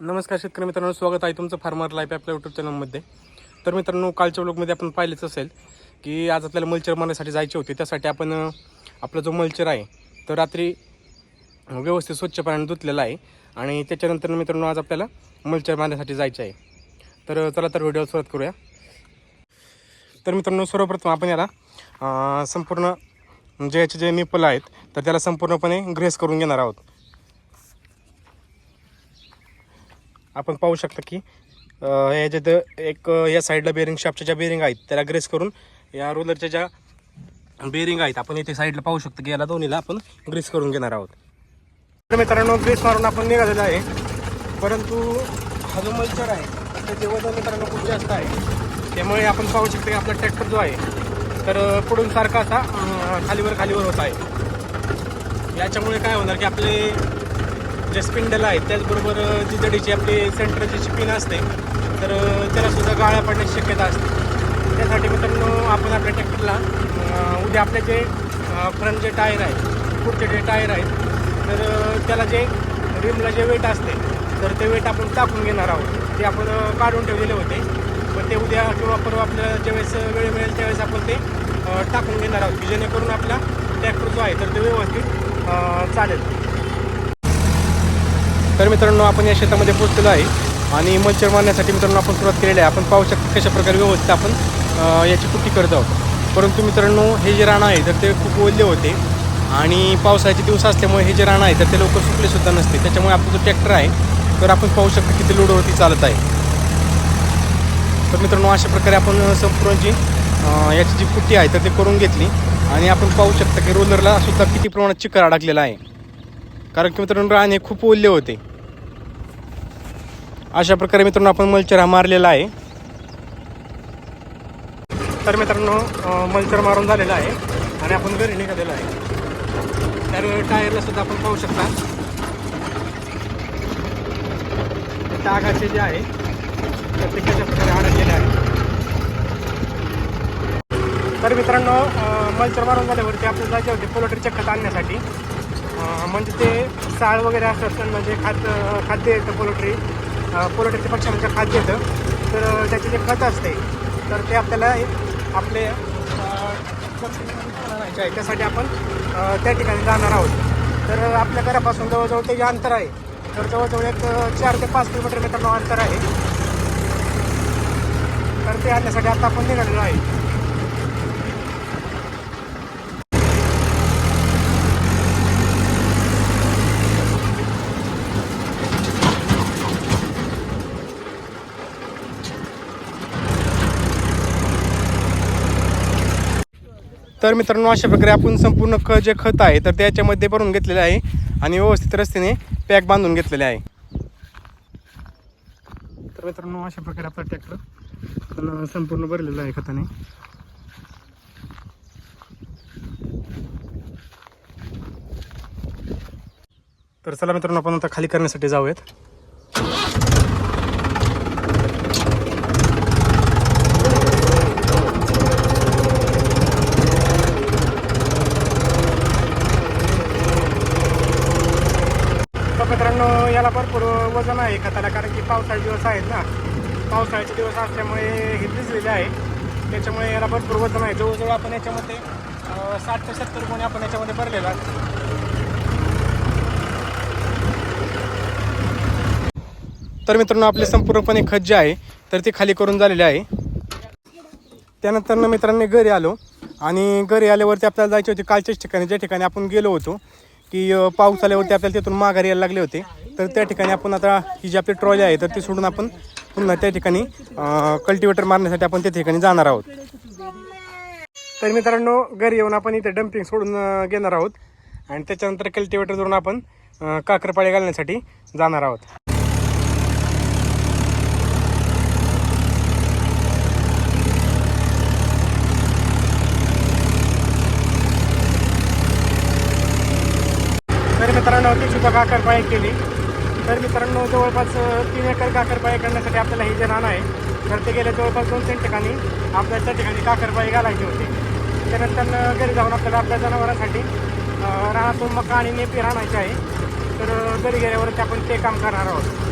नमस्कार शेतकरी मित्रांनो स्वागत आहे तुमचं फार्मर लाईफ आपल्या युट्यूब चॅनलमध्ये तर मित्रांनो कालच्या ब्लॉगमध्ये आपण पाहिलंच असेल की आज आपल्याला मल्चर मारण्यासाठी जायचे होते. त्यासाठी आपण आपला जो मल्चर आहे तो रात्री व्यवस्थित स्वच्छ पाण्याने धुतलेला आहे. आणि त्याच्यानंतर मित्रांनो आज आपल्याला मल्चर मारण्यासाठी जायचं आहे. तर चला तर व्हिडिओ सुरुवात करूया. तर मित्रांनो सर्वप्रथम आपण याला संपूर्ण जे याचे जे निपल आहेत तर त्याला संपूर्णपणे ग्रेस करून घेणार आहोत. आपण पाहू शकता की अ, याच्यात एक या साईडला बेरिंग शाफ्टच्या ज्या बेरिंग आहेत त्याला ग्रेस करून या रोलरच्या ज्या बेरिंग आहेत आपण इथे साईडला पाहू शकतो की याला दोन्हीला आपण ग्रेस करून घेणार आहोत. तर मित्रांनो ग्रेस मारून आपण निघालेला आहे. परंतु हा जो मल्चर आहे. त्याचे वजन मित्रांनो खूप जास्त आहे. त्यामुळे आपण पाहू शकतो की आपला ट्रॅक्टर जो आहे तर पुढून सारखा असा खालीवर खालीवर होत आहे. याच्यामुळे काय होणार की आपले जे स्पिंडल आहेत त्याचबरोबर अ, जी जडीची आपली सेंटरची जी पिन असते तर त्यालासुद्धा त्याला सुद्धा गाळ्या पडण्याची शक्यता असते. त्यासाठी मित्रांनो आपण आपल्या ट्रॅक्टरला उद्या आपले जे फ्रंट जे टायर आहेत पुढचे जे टायर आहेत तर त्याला जे रिमला जे वेट असते तर ते वेट आपण टाकून घेणार आहोत. ते आपण काढून ठेवलेले होते पण ते उद्या किंवा परवा आपल्याला ज्यावेळेस वेळ मिळेल त्यावेळेस आपण ते टाकून घेणार आहोत. की जेणेकरून आपला ट्रॅक्टर जो आहे तर ते व्यवस्थित चालेल. तर मित्रांनो आपण या शेतामध्ये पोचलेलो आहे. आणि मच्छर मारण्यासाठी मित्रांनो आपण सुरुवात केलेली आहे. आपण पाहू शकतो कशाप्रकारे व्यवस्थित आपण याची कुट्टी करत आहोत. परंतु मित्रांनो हे जे रान आहे तर ते खूप ओले होते. आणि पावसाचे दिवस असल्यामुळे हे जे रान आहे तर ते लवकर सुकले सुद्धा नसते. त्याच्यामुळे आपला जो ट्रॅक्टर आहे तर आपण पाहू शकतो किती लोडवरती चालत आहे. तर मित्रांनो अशा प्रकारे आपण संपूर्ण जी याची जी कुट्टी आहे तर ते करून घेतली. आणि आपण पाहू शकता की रोलरला सुद्धा किती प्रमाणात चिकर अडकलेला आहे. कारण की मित्रांनो रान हे खूप ओले होते. अशा प्रकारे मित्रांनो आपण मल्चर हा मारलेला आहे. तर मित्रांनो मलचर मल्चर मारून झालेला आहे आणि आपण घरी निघालेलो आहे. तर टायरला सुद्धा आपण पाहू शकता. टागाचे जे आहे तर ते कशा प्रकारे अडकलेले आहे. तर मित्रांनो मलचर मल्चर मारून झाल्यावरती आपल्याला जायचे होते पोल्ट्रीचे खत आणण्यासाठी म्हणजे ते साळ वगैरे असतात म्हणजे जे खाद्य खाद्य येतं पोल्ट्री पोल्ट्रीच्या पक्ष्यांचं खाद्य येतं तर त्याचे जे खत असते तर ते आपल्याला एक आपले आहे त्यासाठी आपण त्या ठिकाणी जाणार आहोत. तर आपल्या घरापासून जवळजवळ ते जे अंतर आहे तर जवळजवळ एक चार ते पाच किलोमीटर मित्रांनो अंतर आहे. तर ते आणण्यासाठी आता आपण निघालेलो आहे. तर मित्रांनो अशा प्रकारे आपण संपूर्ण ख जे खत आहे तर त्याच्यामध्ये भरून घेतलेलं आहे आणि व्यवस्थित रस्त्याने पॅक बांधून घेतलेले आहे. तर मित्रांनो अशा प्रकारे आपला ट्रॅक्टर संपूर्ण भरलेला आहे खताने. तर चला मित्रांनो आपण आता खाली करण्यासाठी जाऊयात तर मित्रांनो याला भरपूर वजन आहे खताला कारण की पावसाळी दिवस आहेत ना. पावसाळ्याचे दिवस असल्यामुळे हे भिजलेले आहे. त्याच्यामुळे याला भरपूर वजन आहे. जवळजवळ आपण याच्यामध्ये साठ ते सत्तर गुण आपण याच्यामध्ये भरलेला तर मित्रांनो आपले संपूर्णपणे खत जे आहे तर ते खाली करून झालेले आहे. त्यानंतर ना मित्रांनी घरी आलो. आणि घरी आल्यावरती आपल्याला जायचे होते कालच्याच ठिकाणी. ज्या ठिकाणी आपण गेलो होतो की पाऊस आल्यावरती आपल्याला तिथून माघारी यायला लागले होते. तर त्या ठिकाणी आपण आता ही जी आपली ट्रॉली आहे तर ती सोडून आपण पुन्हा त्या ठिकाणी कल्टिवेटर मारण्यासाठी आपण त्या ठिकाणी जाणार आहोत. तर मित्रांनो घरी येऊन आपण इथे डम्पिंग सोडून घेणार आहोत. आणि त्याच्यानंतर कल्टिवेटर जोडून आपण काकरपाळी काकरपाळे घालण्यासाठी जाणार आहोत. तर मित्रांनो ती सुद्धा काकरपाळी केली. तर मित्रांनो जवळपास तीन एकर काकरपाळी करण्यासाठी आपल्याला हे जे रान आहे तर ते गेल्या जवळपास दोन तीन ठिकाणी. आपल्या त्या ठिकाणी काकरपाळी घालायची होती. त्यानंतर घरी जाऊन आपल्याला आपल्या जनावरांसाठी रानातून मका आणि नेपी राहण्याची आहे. तर घरी गेल्यावरती आपण ते काम करणार आहोत.